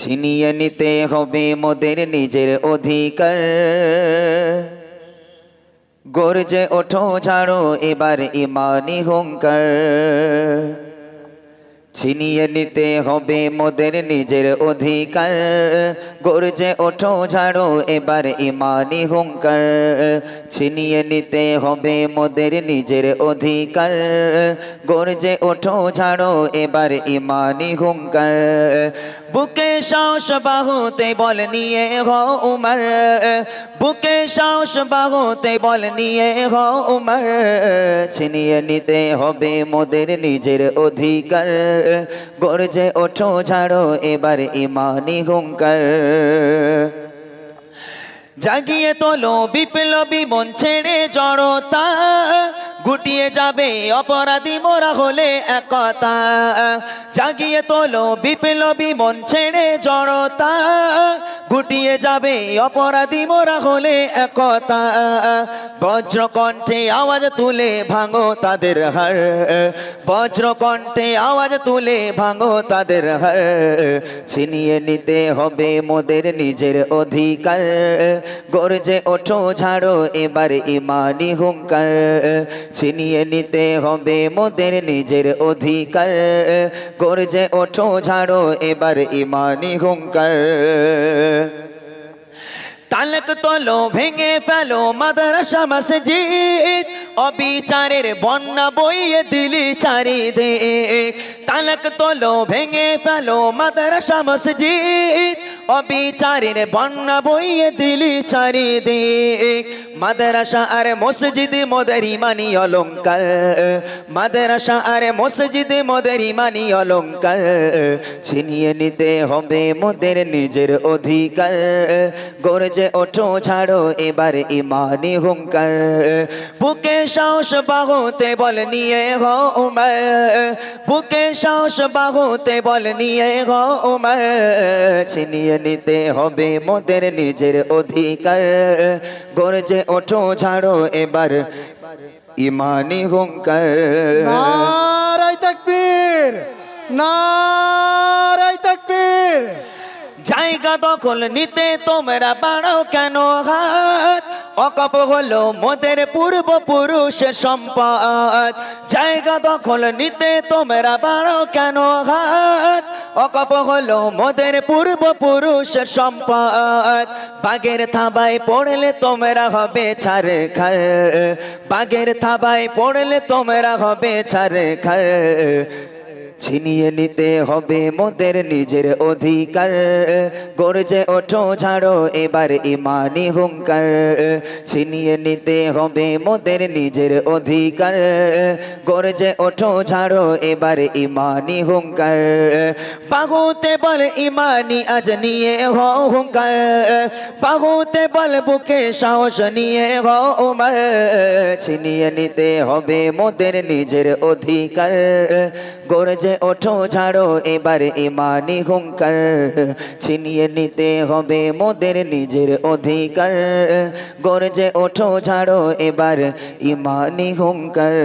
ছিনিয়ে নিতে হবে মোদের নিজের অধিকার। গর্জে ওঠো ঝাড়ো এবার ইমানি হুঙ্কার। ছিনিয়ে নিতে হবে মোদের নিজের অধিকার। গর্জে ওঠো ঝাড়ো এবার ইমানি হুঙ্কার। ছিনিয়ে নিতে হবে মোদের নিজের অধিকার। গর্জে ওঠো ঝাড়ো এবার ইমানি হুঙ্কার। বুকে সাহস বাহুতে বল নিয়ে হ উমর। বুকে সাহস বাহুতে বল নিয়ে হ উমর। ছিনিয়ে নিতে হবে মোদের নিজের অধিকার। গর্জে ওঠো, ঝাড়ো, এবার ইমানি হুঙ্কার। জাগিয়ে তোলো বিপ্লবী মন ছেড়ে জড়তা। গুটিয়ে যাবে অপরাধী মোরা হলে একতা জাগিয়ে তোলো বিপ্লবী মন ছেড়ে জড়তা। গুটিয়ে যাবে, অপরাধী মোরা হলে একতা। বজ্রকণ্ঠে আওয়াজ তুলে ভাঙো তাদের হার। বজ্রকণ্ঠে আওয়াজ তুলে ভাঙো তাদের হার। ছিনিয়ে নিতে হবে মোদের নিজের অধিকার। গর্জে ওঠো, ঝাড়ো, এবার ইমানি হুঙ্কার। ছিনিয়ে নিতে হবে মোদের নিজের অধিকার। গর্জে ওঠো, ঝাড়ো, এবার ইমানি হুঙ্কার। তালক তলো ভেঙে ফেলো মাদ্রাসা মসজিদ। অবিচারের বন্যা বইয়ে দিলি চারিদিক। তালক তলো ভেঙে ফেলো মাদ্রাসা মসজিদ। অবিচারের বন্যা বইয়ে দিলি চারিদে মাদ্রাসা আর মসজিদ মোদের ইমানি অলঙ্কার। মাদ্রাসা আর মসজিদ মোদের ইমানি অলঙ্কার। ছিনিয়ে নিতে হবে মোদের নিজের অধিকার। গর্জে ওঠো, ছাড়ো, এবার ইমানি হুঙ্কার। বুকে সাহস বাহুতে বল নিয়ে হ, উমর। বুকে সাহস বাহুতে বল নিয়ে হ, উমর। ছিনিয়ে নিতে হবে মোদের নিজের অধিকার। গর্জে ওঠো ঝাড়ো এবার ইমানি হুঙ্কার। নারাই তাকবীর নারাই তাকবীর। জায়গা দখল নিতে তোমরা বাড়াও কেন হাত অকপ হলো মোদের পূর্বপুরুষের সম্পদ। জায়গা দখল নিতে তোমরা বাড়াও কেন হাত? অকপ হলো মোদের পূর্বপুরুষের সম্পদ। বাগের থাবায় পড়লে তোমরা হবে ছাড় খার বাগের থাবায় পড়লে তোমরা হবে ছাড় খার ছিনিয়ে নিতে হবে মোদের নিজের অধিকার। গর্জে ওঠো, ঝাড়ো, এবার ইমানি হুঙ্কার। ছিনিয়ে নিতে হবে মোদের নিজের অধিকার। গর্জে ওঠো, ঝাড়ো, এবার ইমানি হুঙ্কার। বাহুতে বল, ইমানি আজ নিয়ে হ হুঙ্কার। বাহুতে বল, বুকে সাহস নিয়ে হ ছিনিয়ে নিতে হবে মোদের নিজের অধিকার। গর্জে ওঠো ঝাড়ো, এবার ইমানি হুঙ্কার ছিনিয়ে নিতে হবে মোদের নিজের অধিকার। গর্জে ওঠো ঝাড়ো, এবার ইমানি হুঙ্কার।